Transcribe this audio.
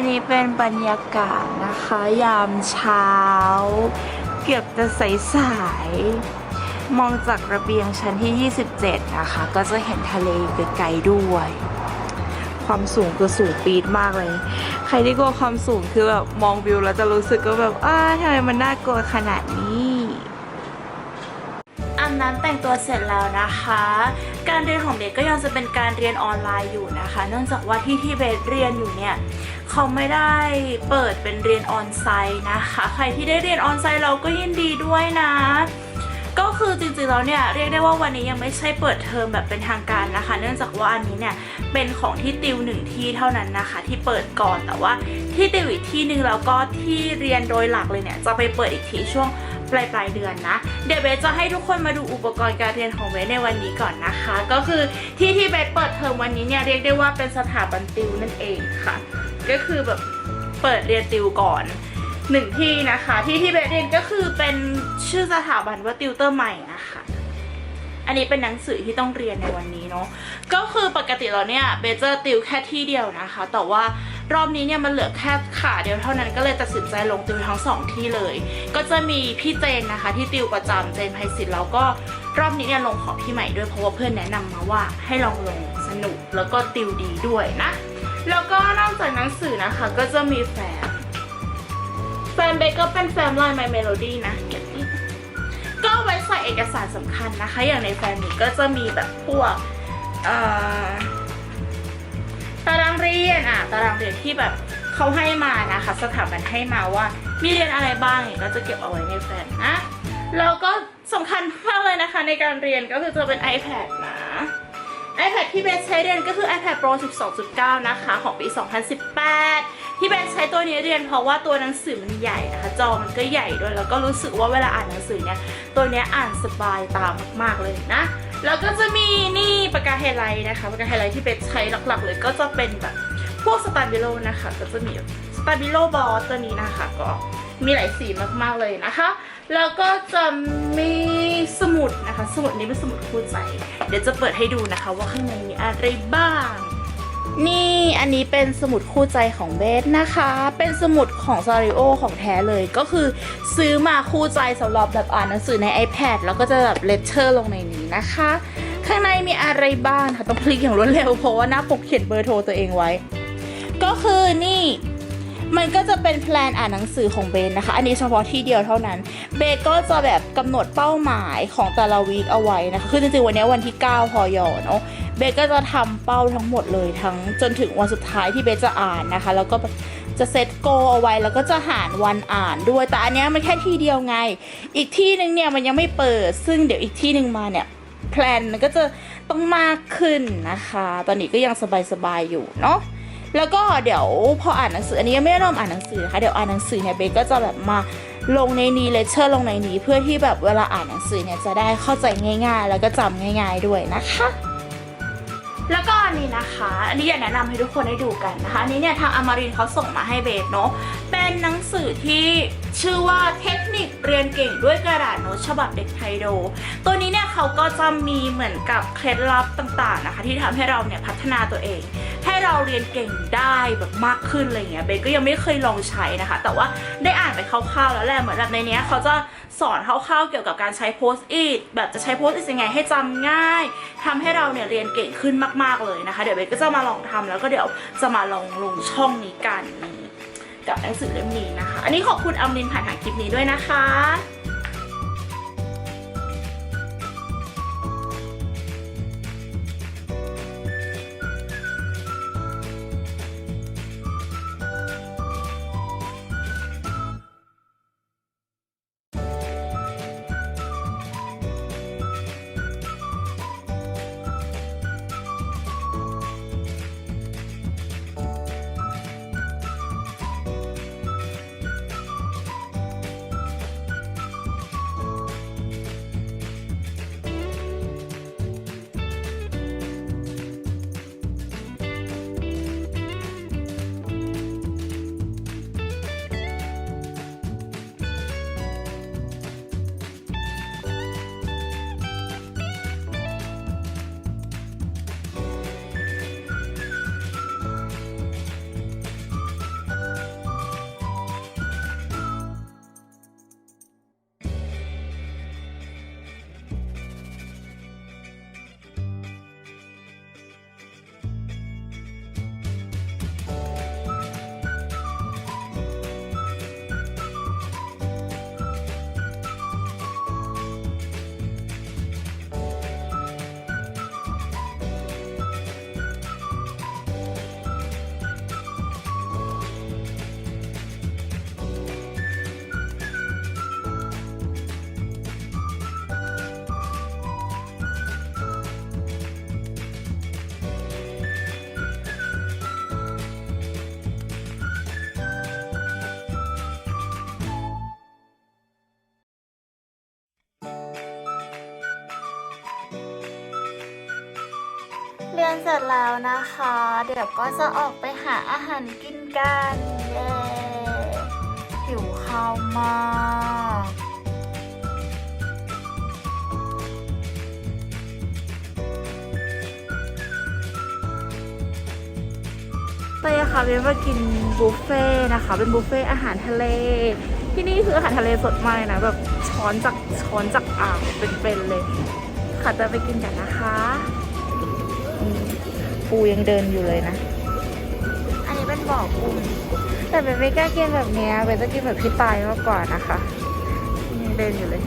นนี้เป็นบรรยากาศนะคะ ยามเช้า เกือบจะสายๆมองจากระเบียงชั้นที่ 27 นะคะ ก็จะเห็นทะเลอยู่ไกลๆด้วย ความสูงคือสูงปีดมากเลย ใครที่กลัวความสูงคือแบบมองวิวแล้วจะรู้สึกก็แบบอ้าทำไมมันน่ากลัวขนาดนี้อาบน้ำแต่งตัวเสร็จแล้วนะคะ การเรียนของเบสก็ยังจะเป็นการเรียนออนไลน์อยู่นะคะ เนื่องจากว่าที่ที่เบสเรียนอยู่เนี่ย เขาไม่ได้เปิดเป็นเรียนออนไซต์นะคะ ใครที่ได้เรียนออนไซต์เราก็ยินดีด้วยนะ ก็คือจริงๆแล้วเนี่ยเรียกได้ว่าวันนี้ยังไม่ใช่เปิดเทอมแบบเป็นทางการนะคะ เนื่องจากว่าอันนี้เนี่ยเป็นของที่ติวหนึ่งที่เท่านั้นนะคะ ที่เปิดก่อนแต่ว่าที่ติวอีกที่หนึ่งแล้วก็ที่เรียนโดยหลักเลยเนี่ยจะไปเปิดอีกทีช่วงปลายปลายๆเดือนนะ เดี๋ยวเบสจะให้ทุกคนมาดูอุปกรณ์การเรียนของเบสในวันนี้ก่อนนะคะ ก็คือที่ที่เบสเปิดเทอมวันนี้เนี่ยเรียกได้ว่าเป็นสถาบันติวนั่นเองค่ะ ก็คือแบบเปิดเรียนติวก่อนหนึ่งที่นะคะ ที่ที่เบสเรียนก็คือเป็นชื่อสถาบันว่าติวเตอร์ใหม่นะคะอันนี้เป็นหนังสือที่ต้องเรียนในวันนี้เนาะก็คือปกติเราเนี่ยเบสจะติวแค่ที่เดียวนะคะ แต่ว่ารอบนี้เนี่ยมันเหลือแค่ขาเดียวเท่านั้นก็เลยตัดสินใจลงติวทั้งสองที่เลย ก็จะมีพี่เจนนะคะ ที่ติวประจำเจนไพศิลป์แล้วก็รอบนี้เนี่ยลงของพี่ใหม่ด้วยเพราะว่าเพื่อนแนะนำมาว่าให้ลองลงสนุกแล้วก็ติวดีด้วยนะ แล้วก็นอกจากหนังสือนะคะ ก็จะมีแฟ้มแฟมเบก็เป็นแฟมลน์ My Melody นะเก็บที่ก็ไว้ใส่เอกสารสำคัญนะคะ อย่างในแฟมนี้ก็จะมีแบบพวกตารางเรียนอะตารางเรียนที่แบบเขาให้มานะคะ สถาบันให้มาว่ามีเรียนอะไรบ้างก็จะเก็บเอาไว้ในแฟมนะแล้วก็สำคัญมากเลยนะคะในการเรียนก็คือจะเป็น iPad นะ iPad ที่เบสใช้เรียนก็คือ iPad Pro 12.9 นะคะ ของปี 2018 ที่เบสใช้ตัวนี้เรียนเพราะว่าตัวหนังสือมันใหญ่นะคะ จอมันก็ใหญ่ด้วย แล้วก็รู้สึกว่าเวลาอ่านหนังสือเนี่ย ตัวนี้อ่านสบายตามากๆเลยนะ แล้วก็จะมีนี่ปากกาไฮไลท์นะคะ ปากกาไฮไลท์ที่เบสใช้หลักๆ เลยก็จะเป็นแบบพวกสตาร์บิโลนะคะ ก็จะมีสตาร์บิโลบอสตัวนี้นะคะ ก็มีหลายสีมากๆเลยนะคะ แล้วก็จะมี มุดนะคะ สมุดนี้เป็นสมุดคู่ใจ เดี๋ยวจะเปิดให้ดูนะคะ ว่าข้างในมีอะไรบ้าง นี่อันนี้เป็นสมุดคู่ใจของเบสนะคะ เป็นสมุดของซาริโอของแท้เลยก็คือซื้อมาคู่ใจสำหรับแบบอ่านหนังสือใน iPad แล้วก็จะแบบเลคเชอร์ลงในนี้นะคะ ข้างในมีอะไรบ้างค่ะต้องพลิกอย่างรวดเร็วเพราะว่าหน้าปกเขียนเบอร์โทรตัวเองไว้ ก็คือนี่ มันก็จะเป็นแพลนอ่านหนังสือของเบนนะคะ อันนี้เฉพาะที่เดียวเท่านั้น เบนก็จะแบบกำหนดเป้าหมายของแต่ละวีคเอาไว้นะคะ คือจริงๆวันนี้วันที่ 9 พอยอเนาะ เบนก็จะทำเป้าทั้งหมดเลยทั้งจนถึงวันสุดท้ายที่เบนจะอ่านนะคะ แล้วก็จะเซตโกเอาไว้แล้วก็จะหารวันอ่านด้วย แต่อันนี้มันแค่ที่เดียวไง อีกที่หนึ่งเนี่ยมันยังไม่เปิด ซึ่งเดี๋ยวอีกที่หนึ่งมาเนี่ยแพลนมันก็จะต้องมากขึ้นนะคะ ตอนนี้ก็ยังสบายๆอยู่เนาะ แล้วก็เดี๋ยวพออ่านหนังสืออันนี้ยังไม่ได้เริ่มอ่านหนังสือนะคะเดี๋ยวอ่านหนังสือเนี่ยเบสก็จะแบบมาลงในนี้เลเชอร์ลงในนี้เพื่อที่แบบเวลาอ่านหนังสือเนี่ยจะได้เข้าใจง่าย ๆ แล้วก็จำง่าย ๆด้วยนะคะ แล้วก็อันนี้นะคะ อันนี้อยากแนะนำให้ทุกคนได้ดูกันนะคะอันนี้เนี่ยทางอมรินเขาส่งมาให้เบสเนาะเป็นหนังสือที่ชื่อว่าเทคนิคเรียนเก่งด้วยกระดาษโน้ตฉบับเด็กไทยโด ตัวนี้เนี่ยเขาก็จะมีเหมือนกับเคล็ดลับต่างๆนะคะ ที่ทำให้เราเนี่ยพัฒนาตัวเอง เราเรียนเก่งได้แบบมากขึ้นอะไรเงี้ยเบสก็ยังไม่เคยลองใช้นะคะ แต่ว่าได้อ่านไปคร่าวๆแล้วแหละเหมือนแบบในนี้เขาจะสอนคร่าวๆเกี่ยวกับการใช้โพสต์อิทแบบจะใช้โพสต์อิทยังไงให้จำง่ายทำให้เราเนี่ยเรียนเก่งขึ้นมากๆเลยนะคะ เดี๋ยวเบสก็จะมาลองทำแล้วก็เดี๋ยวจะมาลองลงช่องนี้กันกับหนังสือเล่มนี้นะคะ อันนี้ขอบคุณอมรินผ่านทางคลิปนี้ด้วยนะคะ เสร็จแล้วนะคะ เดี๋ยวก็จะออกไปหาอาหารกินกันเย้หิวข้าวมากเต้ค่ะเบนมากินบุฟเฟ่นะคะ เป็นบุฟเฟ่อาหารทะเล ที่นี่คืออาหารทะเลสดมากเลยนะแบบช้อนจากช้อนจากอ่างเป็นๆเลย ค่ะจะไปกินกันนะคะ ปูยังเดินอยู่เลยนะ อันนี้เป็นบ่อกุ้งแต่เป็นไม่กล้ากินแบบเนี้ยเป็นจะกินแบบพี่ตายมากกว่านะคะยังเดินอยู่เลย